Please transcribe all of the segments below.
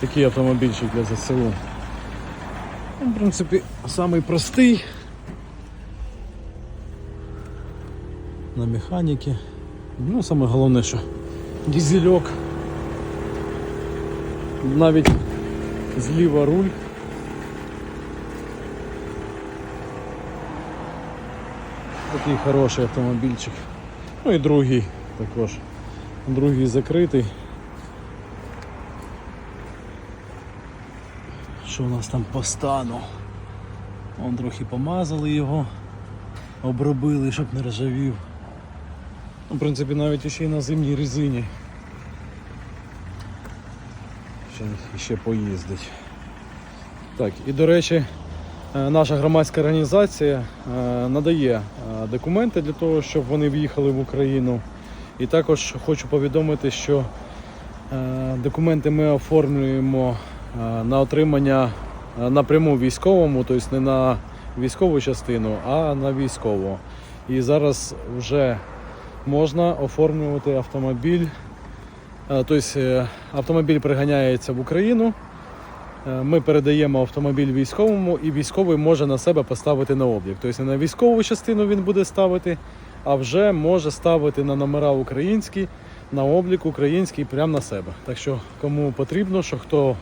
такий автомобільчик для ЗСУ. Ну, В принципі, самий простий. На механіки. Ну, саме головне, що дізельок. Навіть зліва руль. Такий хороший автомобільчик. Ну і другий також. Другий закритий. Що у нас там по стану? Вон трохи помазали його, обробили, щоб не ржавів. Ну, В принципі, навіть ще й на зимній резині. Ще, ще поїздить. Так, і до речі, е, наша громадська організація е, надає е, документи для того, щоб вони в'їхали в Україну. І також хочу повідомити, що документи ми оформлюємо на отримання е, напряму військовому, тобто не на військову частину, а на військову. І зараз вже можна оформлювати автомобіль. Е, Тобто е, автомобіль приганяється в Україну. Е, Ми передаємо автомобіль військовому, і військовий може на себе поставити на облік. Тобто не на військову частину він буде ставити, а вже може ставити на номера українські, на облік український прямо на себе. Так що кому потрібно, що хто е,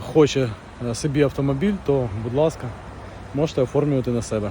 хоче е, собі автомобіль, то будь ласка, можете оформлювати на себе.